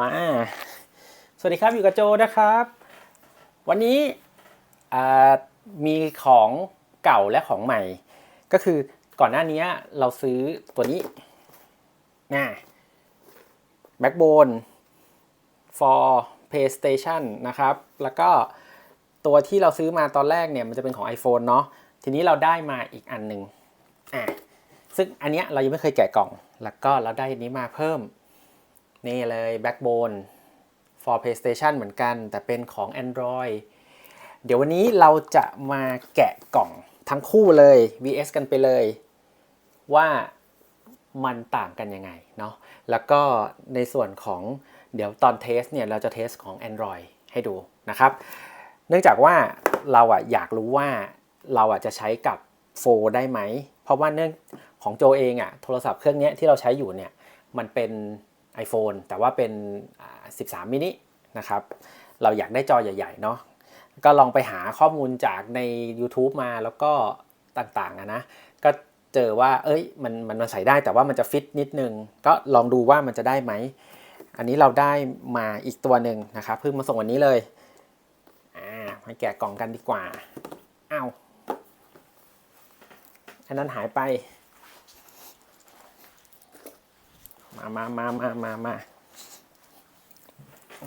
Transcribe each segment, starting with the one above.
มา สวัสดีครับอยู่กับโจนะครับ วันนี้มีของเก่าและของใหม่ ก็คือก่อนหน้านี้เราซื้อตัวนี้นะ Backbone for PlayStation นะครับ แล้วก็ตัวที่เราซื้อมาตอนแรกเนี่ยมันจะเป็นของ iPhone เนาะทีนี้เราได้มาอีกอันหนึ่งอะซึ่งอันเนี้ยเรายังไม่เคยแกะกล่อง แล้วก็เราได้อันนี้มาเพิ่ม นี่เลย Backbone for PlayStation เหมือนกัน แต่เป็นของ Android เดี๋ยววันนี้เราจะมาแกะกล่องทั้งคู่เลย VS กันไปเลย ว่ามันต่างกันยังไงเนาะแล้วก็ในส่วนของเดี๋ยวตอนเทสเนี่ยเราจะเทสของ Android ให้ดูนะครับ เนื่องจากว่าเราอะอยากรู้ว่าเราอะจะใช้กับโฟได้ไหม เพราะว่าเนื่องของโจเองอะโทรศัพท์เครื่องนี้ที่เราใช้อยู่เนี่ยมันเป็น iPhone แต่ว่าเป็น 13 มินินะครับ เราอยากได้จอใหญ่ๆเนาะ ก็ลองไปหาข้อมูลจากใน YouTube มาแล้วก็ต่างๆอะนะ ก็เจอว่า เอ้ย มันมันมันใส่ได้แต่ว่ามันจะฟิตนิดนึง ก็ลองดูว่ามันจะได้ไหม อันนี้เราได้มาอีกตัวหนึ่งนะครับ เพิ่งมาส่งวันนี้เลย อ่ามาแกะกล่องกันดีกว่า อ้าว อันนั้นหายไป มามามามามามา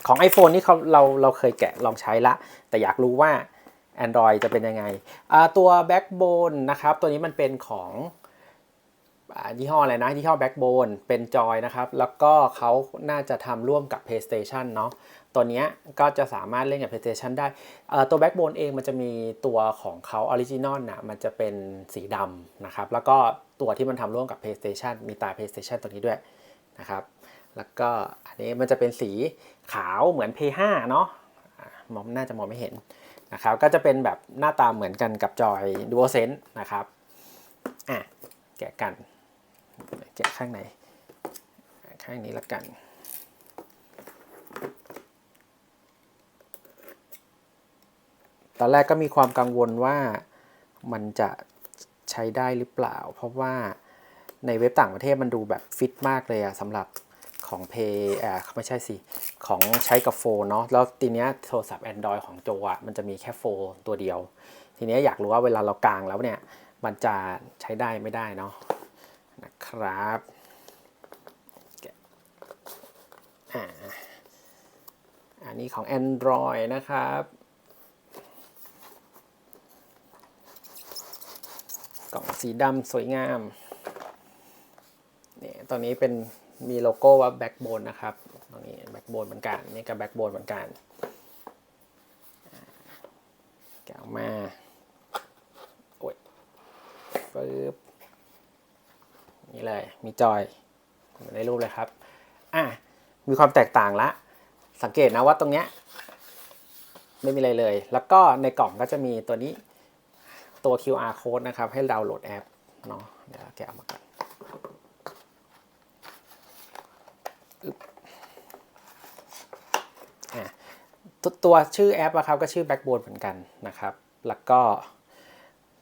ของ iPhone นี่เขาเราเราเคยแกะลองใช้ละ แต่อยากรู้ว่า Android จะเป็นยังไง ตัว Backbone นะครับ ตัวนี้มันเป็นของอยี่ห้ออะไรนะยี่ห้อ Backbone เป็นจอยนะครับ แล้วก็เขาน่าจะทำร่วมกับ PlayStation เนาะตัวนี้ก็จะสามารถเล่นกับ PlayStation ได้ตัว Backbone เองมันจะมีตัวของเขา Original นะมันจะเป็นสีดำนะครับ แล้วก็ตัวที่มันทำร่วมกับ PlayStation มีตา PlayStation ตัวนี้ด้วย นะครับ แล้วก็อันนี้มันจะเป็นสีขาวเหมือน P5 เนาะมองน่าจะมองไม่เห็นนะครับ ก็จะเป็นแบบหน้าตาเหมือนกันกับจอย DualSense นะครับ อะ แกะกัน แกะข้างใน ข้างนี้ละกันตอนแรกก็มีความกังวลว่ามันจะใช้ได้หรือเปล่า เพราะว่า ในเว็บต่างประเทศมันดูแบบฟิตมากเลยอะสำหรับของ Pay อ่าไม่ใช่สิ ของใช้กับโฟนเนาะแล้วทีเนี้ยโทรศัพท์ Android ของโจอะมันจะมีแค่โฟนตัวเดียว ทีเนี้ยอยากรู้ว่าเวลาเรากางแล้วเนี่ย มันจะใช้ได้ไม่ได้เนาะนะครับอ่าอันนี้ของ Android นะครับ กล่องสีดำสวยงาม ตอนนี้เป็นมีโลโก้ว่า Backbone นะครับตรงนี้ Backbone เหมือนกันนี่ก็ Backbone เหมือนกันแกะออกมาโอ้ยปึ๊บนี่เลยมีจอยเหมือนในรูปเลยครับอะมีความแตกต่างละ สังเกตนะว่าตรงเนี้ยไม่มีอะไรเลย แล้วก็ในกล่องก็จะมีตัวนี้ตัว QR code นะครับ ให้ดาวน์โหลดแอปเนาะเดี๋ยวแกะออกมากันอึ๊บอะ ตัวชื่อแอปอะครับก็ชื่อ Backbone เหมือนกันนะครับ แล้วก็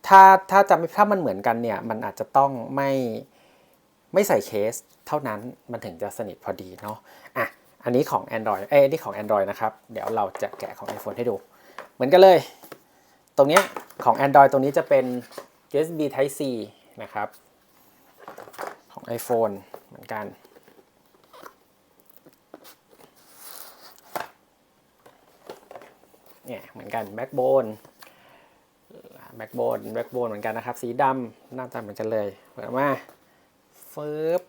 ถ้าถ้าจะไม่ถ้ามันเหมือนกันเนี่ยมันอาจจะต้องไม่ไม่ใส่เคสเท่านั้นมันถึงจะสนิทพอดีเนาะอะอันนี้ของ Android เอ้ยอันนี่ของ Android นะครับ เดี๋ยวเราจะแกะของ iPhone ให้ดู เหมือนกันเลย ตรงเนี้ยของ Android ตรงนี้จะเป็น USB Type C นะครับ ของ iPhone เหมือนกัน เนี่ยเหมือนกัน Backbone Backbone Backbone เหมือนกันนะครับ สีดำหน้าตาเหมือนกันเลยเปิดออกมาฟึบ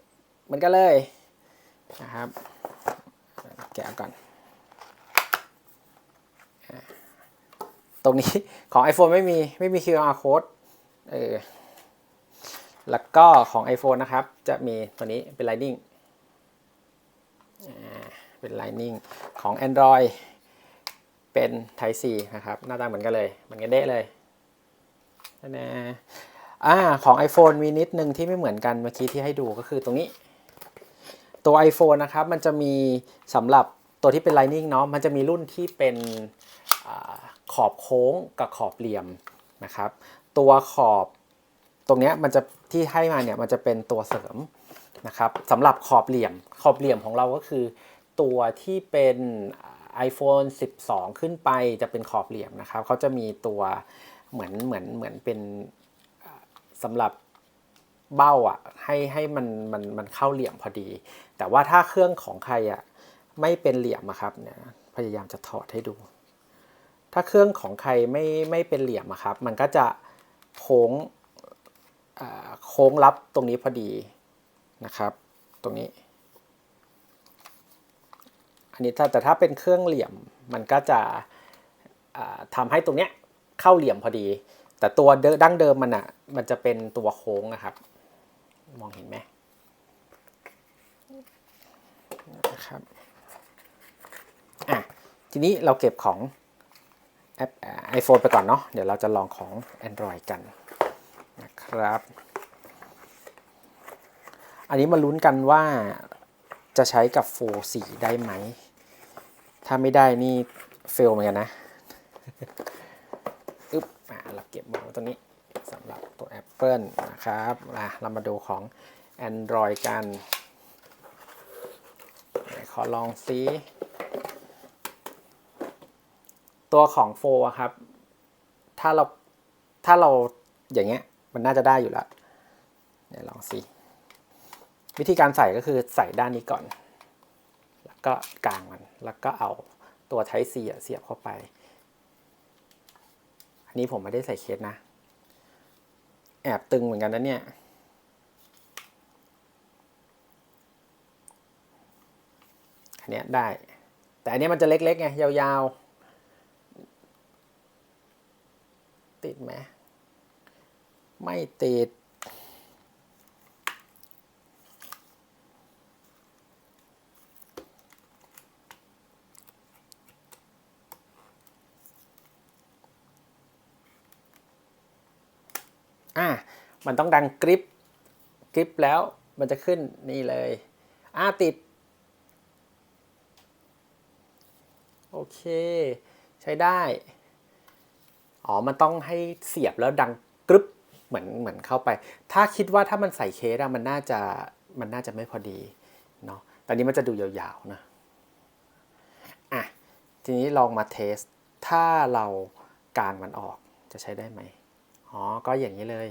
เหมือนกันเลยนะครับแกะก่อน ตรงนี้ของ iPhone ไม่มีไม่มี QR code เออแล้วก็ของ iPhone นะครับ จะมีตัวนี้เป็น Lightning เป็น Lightning ของ Android เป็น Type C นะครับ หน้าตาเหมือนกันเลย เหมือนกันเด้เลยนะอ่าของ iPhone มีนิดนึงที่ไม่เหมือนกันเมื่อกี้ที่ให้ดูก็คือตรงนี้ ตัว iPhone นะครับ มันจะมีสำหรับตัวที่เป็น Lightning เนาะมันจะมีรุ่นที่เป็นอขอบโค้งกับขอบเหลี่ยมนะครับ ตัวขอบตรงเนี้ยมันจะที่ให้มาเนี่ยมันจะเป็นตัวเสริมนะครับสำหรับขอบเหลี่ยม ขอบเหลี่ยมของเราก็คือ ตัวที่เป็น iPhone 12 ขึ้นไปจะเป็นขอบเหลี่ยมนะครับเขาจะมีตัวเหมือนเหมือนเหมือนเป็นสำหรับเบ้าอะให้ให้มันมันมันเข้าเหลี่ยมพอดี แต่ว่าถ้าเครื่องของใครอะไม่เป็นเหลี่ยมอะครับเนี่ยพยายามจะถอดให้ดู ถ้าเครื่องของใครไม่ไม่เป็นเหลี่ยมอะครับ มันก็จะโค้งอ่าโค้งรับตรงนี้พอดีนะครับ ตรงนี้ อันนี้แต่ถ้าเป็นเครื่องเหลี่ยมมันก็จะอ่าทำให้ตรงเนี้ยเข้าเหลี่ยมพอดี แต่ตัวเดดั้งเดิมมันอะมันจะเป็นตัวโค้งนะครับ มองเห็นไหมนะครับอะทีนี้เราเก็บของแอปไอโฟนไปก่อนเนาะเดี๋ยวเราจะลองของ Android กันนะครับ อันนี้มาลุ้นกันว่า จะใช้กับโฟสีได้ไหม ถ้าไม่ได้นี่เฟลเหมือนกันนะอึ๊บอะเราเก็บมาไว้ตรงนี้สำหรับตัว Apple นะครับอะเรามาดูของ Android กันไหนขอลองซิตัวของโฟอะครับ ถ้าเราถ้าเราอย่างเงี้ยมันน่าจะได้อยู่แล้วเดี๋ยวลองซิ วิธีการใส่ก็คือใส่ด้านนี้ก่อน แล้วก็กางมัน แล้วก็เอาตัว Type C อะเสียบเข้าไป อันนี้ผมไม่ได้ใส่เคสนะ แอบตึงเหมือนกันนะเนี่ย อันนี้ได้ แต่อันนี้มันจะเล็กๆไงยาวๆ ติดไหม ไม่ติด อะมันต้องดังกริปกริปแล้วมันจะขึ้นนี่เลยอะติด โอเค ใช้ได้ อ๋อ มันต้องให้เสียบแล้วดังกรึบเหมือนเหมือนเข้าไป ถ้าคิดว่าถ้ามันใส่เคสอะมันน่าจะมันน่าจะไม่พอดีเนาะตอนนี้มันจะดูยาวๆนะอะทีนี้ลองมาเทส ถ้าเรากางมันออกจะใช้ได้ไหม อ๋อ ก็อย่างนี้เลย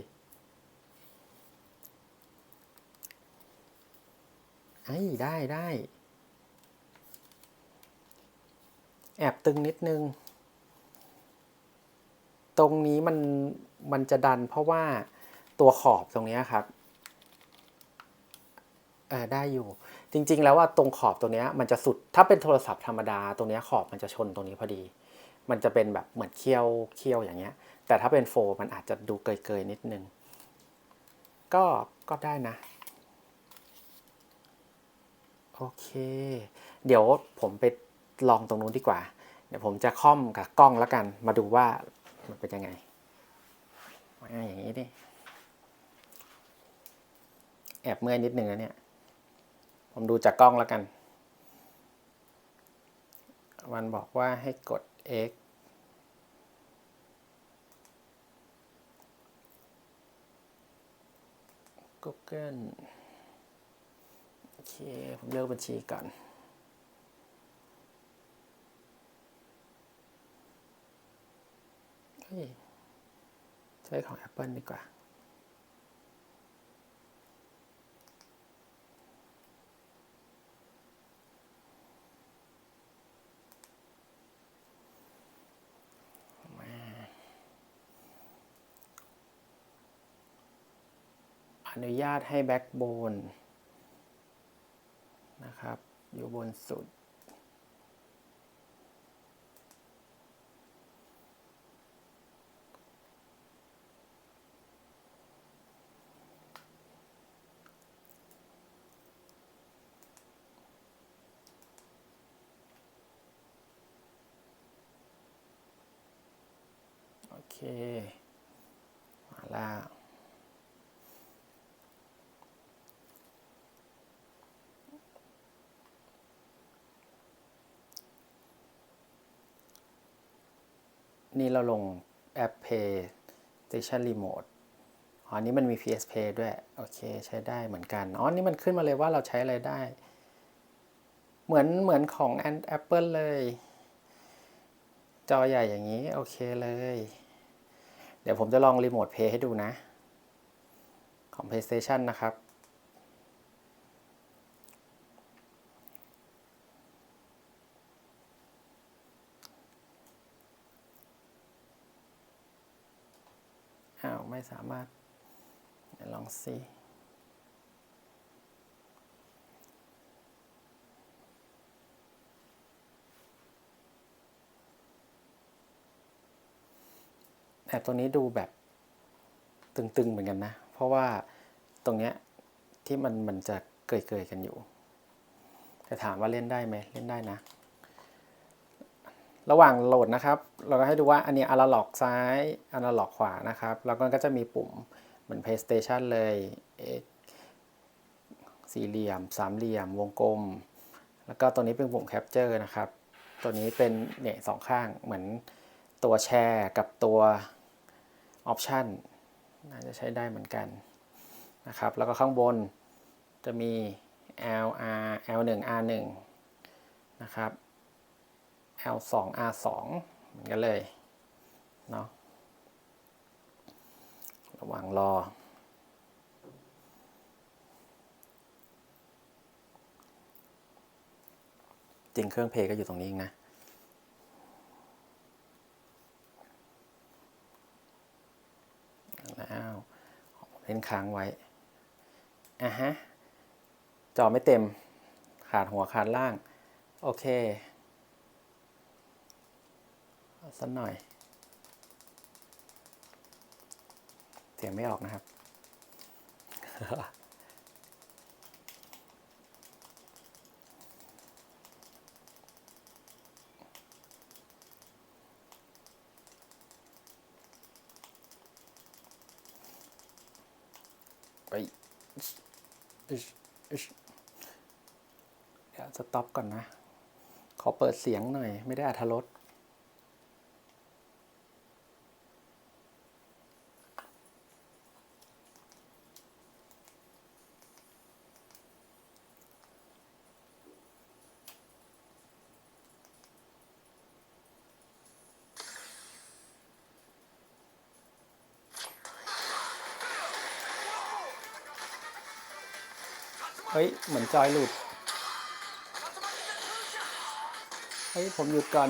ไอ้ได้ได้ แอบตึงนิดนึง ตรงนี้มันมันจะดันเพราะว่าตัวขอบตรงนี้ครับเออได้อยู่ จริง ๆ แล้วว่าตรงขอบตรงเนี้ยมันจะสุด ถ้าเป็นโทรศัพท์ธรรมดา ตรงเนี้ยขอบมันจะชนตรงนี้พอดี มันจะเป็นแบบเหมือนเคี้ยวเคี้ยวอย่างเงี้ย แต่ถ้าเป็นโฟมันอาจจะดูเกยๆนิดนึง ก็ก็ได้นะ โอเค เดี๋ยวผมไปลองตรงนู้นดีกว่า เดี๋ยวผมจะค่อมกับกล้องแล้วกัน มาดูว่ามันเป็นยังไงอ่าอย่างนี้ดิแอบเมื่อยนิดนึงนะเนี่ย ผมดูจากกล้องแล้วกันมันบอกว่าให้กด X Google โอเค ผมเลือกบัญชีก่อนใช้ของ Apple ดีกว่าาตให้แบ็กโบนนะครับ อยู่บนสุด โอเค มาแล้ว นี่เราลงแอป Pay Station Remote อ๋ออันนี้มันมี PS Pay ด้วย โอเค ใช้ได้เหมือนกัน อ๋อ นี่มันขึ้นมาเลยว่าเราใช้อะไรได้ เหมือนเหมือนของ and Apple เลย จอใหญ่อย่างนี้ โอเคเลย เดี๋ยวผมจะลองรีโมทเพย์ให้ดูนะ ของ PlayStation นะครับ อ้าว ไม่ สามารถลองสิแต่ตัวนี้ดูแบบตึงๆเหมือนกันนะ เพราะว่าตรงเนี้ยที่มันมันจะเกยๆกันอยู่แต่ถามว่าเล่นได้ไหมเล่นได้นะ ระหว่างโหลดนะครับ เราก็ให้ดูว่าอันนี้อ n าล็อกซ้ายอ n าล็อกขวานะครับ แล้วก็จะมีปุ่มเหมือน PlayStation เลย X สี่เหลี่ยม สามเหลี่ยม วงกลม แล้วก็ตัวนี้เป็นปุ่ม Capture นะครับ ตัวนี้เป็นเนี่ยสองข้างเหมือนตัวแชร์กับตัว Option น่าจะใช้ได้เหมือนกันนะครับ แล้วก็ข้างบนจะมี L R L 1 R 1 นะครับ L 2 R 2เหมือนกันเลยเนาะระหว่างรอ จริงเครื่องเพลก็อยู่ตรงนี้เองนะแล้วเล่นค้างไว้อะฮะ จอไม่เต็ม ขาดหัวขาดล่าง โอเค สักหน่อย เสียงไม่ออกนะครับ ไปเดี๋ยวสต็อปก่อนนะ ขอเปิดเสียงหน่อย ไม่ได้อัธรส เฮ้ย เหมือนจอยหลุด เฮ้ย ผมหยุดก่อน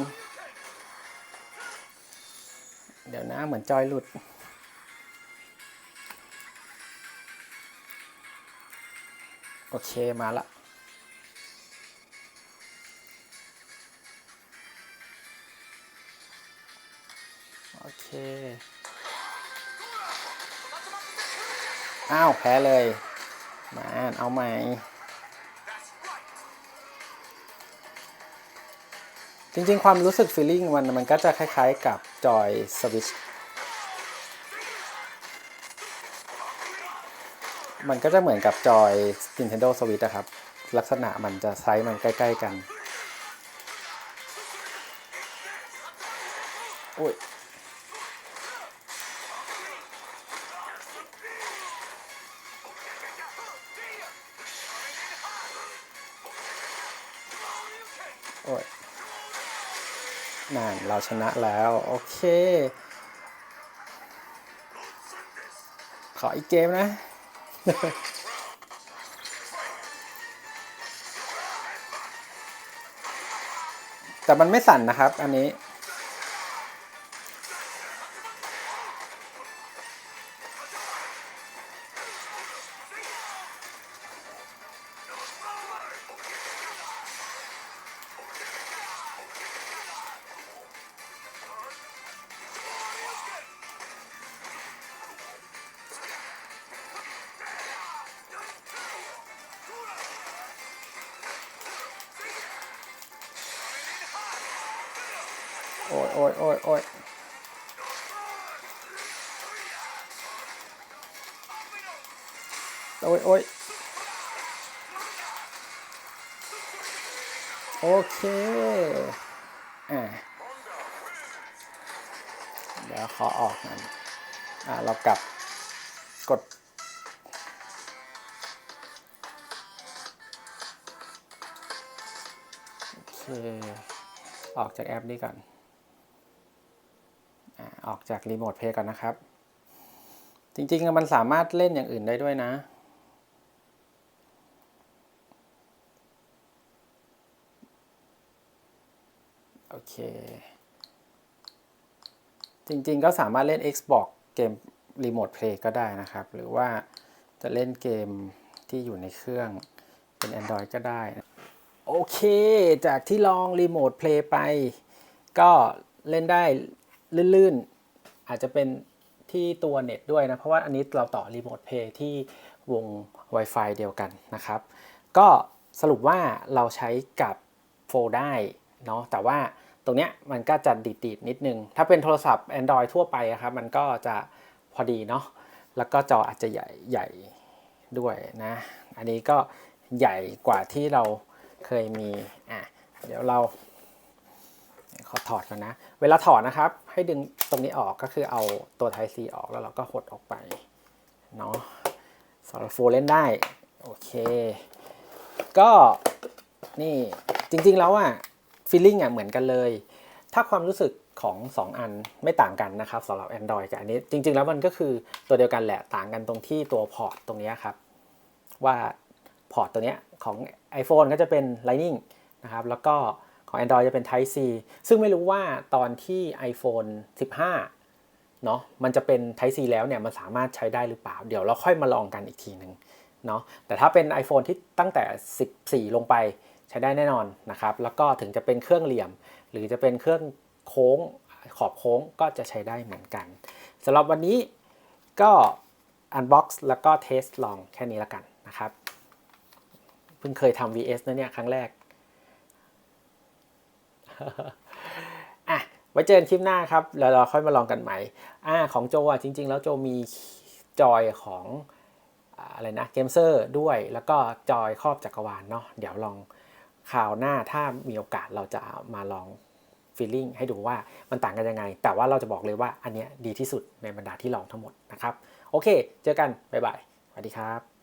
เดี๋ยวนะเหมือนจอยหลุด โอเคมาละโอเค อ้าว แพ้เลย มาเอาใหม่จริงๆ ความรู้สึก feeling มันมันก็จะคล้ายๆกับจอย Switch มันก็จะเหมือนกับจอย Nintendo Switch อะครับ ลักษณะมันจะไซส์มันใกล้ ๆ กัน โอ้ย โอ้ยนั่นเราชนะแล้ว โอเค ขออีกเกมนะ แต่มันไม่สั่นนะครับ อันนี้ โอ้ยโอ้ยโอ้ยโอ้ยโอ้ยโอเคอ่าเดี๋ยวขอออกมันอ่าเรากลับกด โอเค ออกจากแอปนี้ก่อน ออกจากรีโมทเพย์ก่อนนะครับ จริงๆมันสามารถเล่นอย่างอื่นได้ด้วยนะ โอเค จริงๆก็สามารถเล่น Xbox เกม Remote Play ก็ได้นะครับ หรือว่าจะเล่นเกมที่อยู่ในเครื่องเป็น Android ก็ได้โอเค จากที่ลอง Remote Play ไป ก็เล่นได้ลื่นๆ อาจจะเป็นที่ตัวเน็ตด้วยนะ เพราะว่าอันนี้เราต่อ Remote Play ที่วง Wi-Fi เดียวกันนะครับ ก็สรุปว่าเราใช้กับโฟได้เนาะแต่ว่าตรงเนี้ยมันก็จะดีดๆนิดนึง ถ้าเป็นโทรศัพท์ Android ทั่วไปอะครับ มันก็จะพอดีเนาะแล้วก็จออาจจะใหญ่ใหญ่ด้วยนะ อันนี้ก็ใหญ่กว่าที่เราเคยมีอะเดี๋ยวเรา ขอถอดก่อนนะ เวลาถอดนะครับ ให้ดึงตรงนี้ออกก็คือเอาตัว Type C ออกแล้วเราก็หดออกไปเนาะสำหรับโฟลเล่นได้ โอเค ก็นี่จริงๆแล้วอะฟีลลิ่งอะเหมือนกันเลย ถ้าความรู้สึกของ 2 อันไม่ต่างกันนะครับสำหรับ Android กับอันนี้ จริง ๆ แล้วมันก็คือตัวเดียวกันแหละต่างกันตรงที่ตัวพอร์ตตรงนี้ครับ ว่าพอร์ตตัวเนี้ยของ iPhone ก็จะเป็น Lightning นะครับแล้วก็ ของ Android จะเป็น Type C ซึ่งไม่รู้ว่าตอนที่ iPhone 15 เนาะมันจะเป็น Type C แล้วเนี่ยมันสามารถใช้ได้หรือเปล่า เดี๋ยวเราค่อยมาลองกันอีกทีหนึ่งเนาะแต่ถ้าเป็น iPhone ที่ตั้งแต่ 14 ลงไปใช้ได้แน่นอนนะครับ แล้วก็ถึงจะเป็นเครื่องเหลี่ยม หรือจะเป็นเครื่องโค้งขอบโค้งก็จะใช้ได้เหมือนกันสำหรับวันนี้ก็ Unbox แล้วก็เทสลองแค่นี้ละกันนะครับ เพิ่งเคยทำ VS นะเนี่ย ครั้งแรก อะไว้เจอกันคลิปหน้าครับ แล้วเราค่อยมาลองกันใหม่อ่าของโจอะจริง ๆ แล้วโจมีจอยของอะไรนะเกมเซอร์ด้วยแล้วก็จอยครอบจักรวาลเนาะเดี๋ยวลองคราวหน้าถ้ามีโอกาสเราจะมาลองฟีลลิ่งให้ดูว่ามันต่างกันยังไง แต่ว่าเราจะบอกเลยว่าอันเนี้ยดีที่สุดในบรรดาที่ลองทั้งหมดนะครับ โอเค เจอกัน บ๊ายบาย สวัสดีครับ